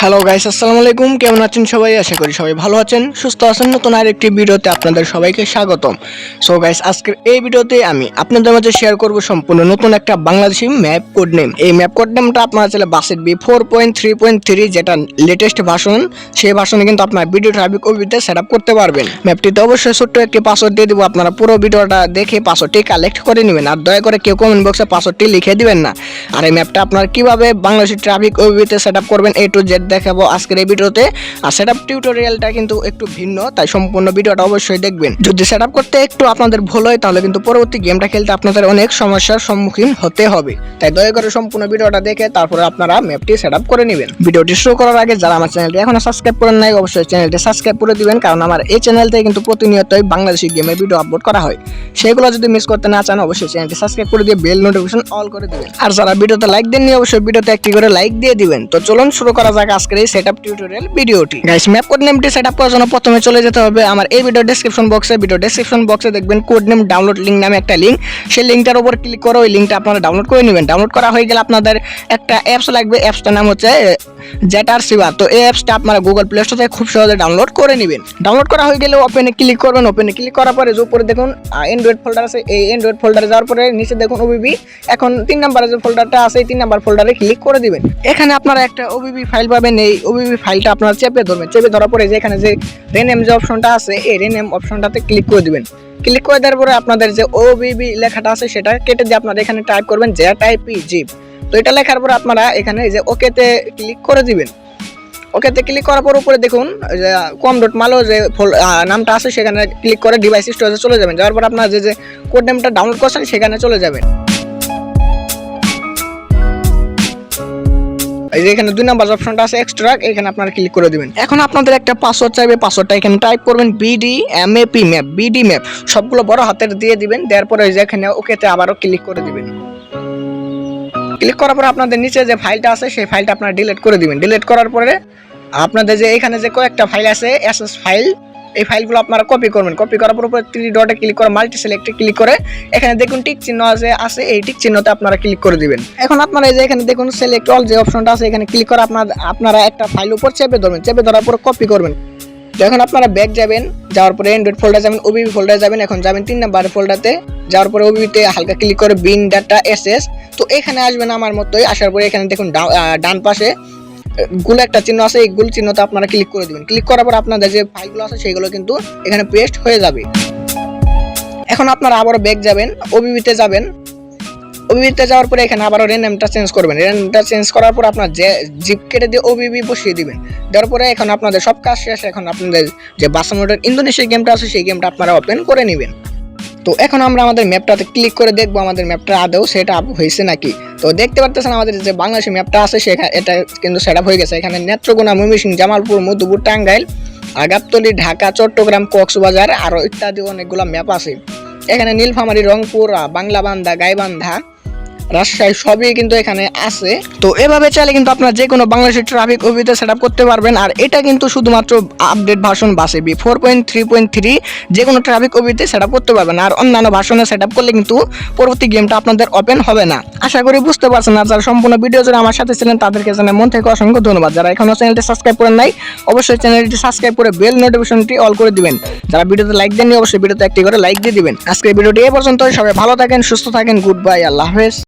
Hello guys আসসালামু আলাইকুম। কেমন আছেন সবাই? আশা করি সবাই ভালো আছেন। সুস্থ আছেন। নতুন আরেকটি ভিডিওতে আপনাদের সবাইকে স্বাগতম। সো গাইস আজকের এই ভিডিওতে আমি আপনাদের মাঝে শেয়ার করব সম্পূর্ণ নতুন একটা বাংলাদেশি ম্যাপ কোড নেম এই ম্যাপ কোড নেমটা আপনারা চাইলে বাসের V four point three point three যেটা লেটেস্ট ভার্সন সেই ভার্সনে কিন্তু আপনার ভিডিও ট্রাফিক ওবিতে সেট আপ করতে পারবেন। ম্যাপটিতে অবশ্যই ছোট্ট একটি পাসওয়ার্ড দিয়ে দিব। আপনারা পুরো ভিডিওটা দেখে পাসওয়ার্ডটি কালেক্ট করে নেবেন। আর দয়া করে কেউ কমেন্ট বক্সে পাসওয়ার্ডটি লিখে দিবেন না। আর এই ম্যাপটা আপনারা কীভাবে বাংলাদেশি ট্রাফিক ওবিতে সেট আপ করবেন এ টু জেড দেখাবো আজকের এই ভিডিওতে। আর সেট আপ টিউটোরিয়ালটা কিন্তু একটু ভিন্ন, তাই সম্পূর্ণ ভিডিওটা অবশ্যই দেখবেন। যদি সেট আপ করতে একটু আপনাদের ভুল হয়, তাহলে কিন্তু পরবর্তী গেমটা খেলতে আপনাদের অনেক সমস্যার সম্মুখীন হতে হবে। তাই দয়া করে সম্পূর্ণ ভিডিওটা দেখে তারপরে আপনারা ম্যাপটি সেট আপ করে নেবেন। ভিডিওটি শুরু করার আগে যারা আমার চ্যানেলটি এখনও সাবস্ক্রাইব করেন নাই, অবশ্যই চ্যানেলটি সাবস্ক্রাইব করে দিবেন, কারণ আমার এই চ্যানেল থেকে কিন্তু প্রতিনিয়তই বাংলাদেশি গেমের ভিডিও আপলোড করা হয়। সেগুলো যদি মিস করতে না চান, অবশ্যই চ্যানেলটি সাবস্ক্রাইব করে দিয়ে বেল নোটিফিকেশন অল করে দিবেন। আর যারা ভিডিওতে লাইক দেননি, অবশ্যই ভিডিওতে একটি করে লাইক দিয়ে দিবেন। তো চলুন শুরু করা যাক আজকের এই সেটআপ টিউটোরিয়াল ভিডিওটি। গাইস ম্যাপ কোড নেমটি সেট আপ করার জন্য প্রথমে চলে যেতে হবে আমার এই ভিডিও ডেসক্রিপশন বক্সে ভিডিও ডেসক্রিপশন বক্সে দেখবেন কোড নেম ডাউনলোড লিঙ্ক নামে একটা লিঙ্ক সেই লিঙ্কটার উপর ক্লিক করে ওই লিঙ্কটা আপনারা ডাউনলোড করে নেবেন। ডাউনলোড করা হয়ে গেলে আপনাদের একটা অ্যাপস লাগবে। অ্যাপসটার নাম হচ্ছে জেটার সিবা। তো এই অ্যাপসটা আপনারা গুগল প্লে স্টোর থেকে খুব সহজে ডাউনলোড করে নেবেন। ডাউনলোড করা হয়ে গেলে ওপেনে ক্লিক করবেন। ওপেনে ক্লিক করার পরে যে উপরে দেখুন অ্যান্ড্রয়েড ফোল্ডার আছে, এই অ্যান্ড্রয়েড ফোল্ডারে যাওয়ার পরে নিচে দেখুন ওবিবি এখন তিন নাম্বারের যে ফোল্ডারটা আছে, এই তিন নাম্বার ফোল্ডারে ক্লিক করে দিবেন। এখানে আপনারা একটা ওবিবি ফাইল পাবেন। এই ওবিবি ফাইলটা আপনারা চেপে ধরবেন। চেপে ধরার পরে যে এখানে যে রেনেম যে অপশনটা আছে, এই রেনেম অপশনটাতে ক্লিক করে দিবেন। ক্লিক করে দেওয়ার পরে আপনাদের যে ওবিবি লেখাটা আছে, সেটা কেটে দিয়ে আপনারা এখানে টাইপ করবেন জে টাইপি জিপ তো এটা লেখার পর আপনারা এখানে এই যে ওকেতে ক্লিক করে দিবেন। ওকেতে ক্লিক করার পর উপরে দেখুন যে কম ডট মালো যে নামটা আছে, সেখানে ক্লিক করে ডিভাইস স্টোরেজে চলে যাবেন। যাওয়ার পর আপনার যে যে কোড নেমটা ডাউনলোড করছেন, সেখানে চলে যাবেন। এই যে এখানে দুই নাম্বার অপশনটা আছে এক্সট্রা এখানে আপনারা ক্লিক করে দিবেন। এখন আপনাদের একটা পাসওয়ার্ড চাইবে পাসওয়ার্ডটা এখানে টাইপ করবেন BD M A P map BD map সবগুলো বড় হাতের দিয়ে দিবেন, দেওয়ার পরে এখানে ওকেতে আবারও ক্লিক করে দিবেন। ক্লিক করার পরে আপনাদের নিচে যে ফাইলটা আছে, সেই ফাইলটা আপনারা ডিলিট করে দিবেন। ডিলিট করার পরে আপনাদের যে এখানে যে কয়েকটা ফাইল আছে এসএস ফাইল এই ফাইলগুলো আপনারা কপি করবেন। কপি করার পর উপরে থ্রি ডটে ক্লিক করে মাল্টি সিলেক্টে ক্লিক করে, এখানে দেখুন টিক চিহ্ন আছে আছে, এই টিক চিহ্নতে আপনারা ক্লিক করে দিবেন। এখন আপনারা এই যে এখানে দেখুন সিলেক্ট অল যে অপশনটা আছে, এখানে ক্লিক করে আপনার আপনারা একটা ফাইল উপর চেপে ধরবেন। চেপে ধরার পর কপি করবেন। যখন আপনারা ব্যাক যাবেন, যাওয়ার পরে অ্যান্ড্রয়েড ফোল্ডার যাবেন ওবিবি ফোল্ডারে যাবেন, এখন যাবেন তিন নাম্বার ফোল্ডারতে যাওয়ার পরে ওবিবিতে হালকা ক্লিক করে বিন ডাটা এস এস তো এখানে আসবেন আমার মতোই, আসার পরে এখানে দেখুন ডান পাশে গুলো একটা চিহ্ন আছে, এই গুল চিহ্নতে আপনারা ক্লিক করে দেবেন। ক্লিক করার পর আপনাদের যে ফাইলগুলো আছে, সেগুলো কিন্তু এখানে পেস্ট হয়ে যাবে। এখন আপনারা আবারও ব্যাক যাবেন ওবিবিতে যাবেন। ওবিবিতে যাওয়ার পরে এখানে আবারও রেনেমটা চেঞ্জ করবেন। রেনেমটা চেঞ্জ করার পর আপনার যে জিপ কেটে দিয়ে ওবিবি বসিয়ে দিবেন। দেওয়ার পরে এখন আপনাদের সব কাজ শেষ। এখন আপনাদের যে বাসামোডের ইন্দোনেশিয়া গেমটা আছে, সেই গেমটা আপনারা ওপেন করে নেবেন। তো এখন আমরা আমাদের ম্যাপটাতে ক্লিক করে দেখব আমাদের ম্যাপটা আদৌ সেট আপ হয়েছে নাকি। তো দেখতে পারতেছেন আমাদের যে বাংলাদেশি ম্যাপটা আছে সেখানে এটা কিন্তু সেট আপ হয়ে গেছে। এখানে নেত্রকোনা, ময়মনসিংহ, জামালপুর, মধুপুর, টাঙ্গাইল, আগাতলি, ঢাকা, চট্টগ্রাম, কক্সবাজার, আরও ইত্যাদি অনেকগুলো ম্যাপ আছে। এখানে নীলফামারী, রংপুর বাংলাবান্ধা গাইবান্ধা রাজশাহী সবই কিন্তু এখানে আছে। তো এভাবে চাইলে কিন্তু আপনারা যে কোনো বাংলাদেশের ট্রাফিক অভিতে সেট করতে পারবেন। আর এটা কিন্তু শুধুমাত্র আপডেট ভার্সন বাসে V four point three point three যে কোনো ট্রাফিক অভিতে সেট করতে পারবেন। আর অন্যান্য ভার্সনে সেট করলে কিন্তু পরবর্তী গেমটা আপনাদের ওপেন হবে না। আশা করি বুঝতে পারছেন আর যারা সম্পূর্ণ ভিডিও জুড়ে আমার সাথে ছিলেন, তাদেরকে জানাই মন থেকে অসংখ্য ধন্যবাদ। যারা এখনও চ্যানেলটি সাবস্ক্রাইব করেন নাই, অবশ্যই চ্যানেলটি সাবস্ক্রাইব করে বেল নোটিফিকেশনটি অল করে দিবেন। যারা ভিডিওতে লাইক দেননি, অবশ্যই ভিডিওতে একটি করে লাইক দিয়ে দিবেন। আজকের ভিডিওটি এ পর্যন্ত সবাই ভালো থাকেন, সুস্থ থাকেন। গুড বাই আল্লাহ হাফেজ।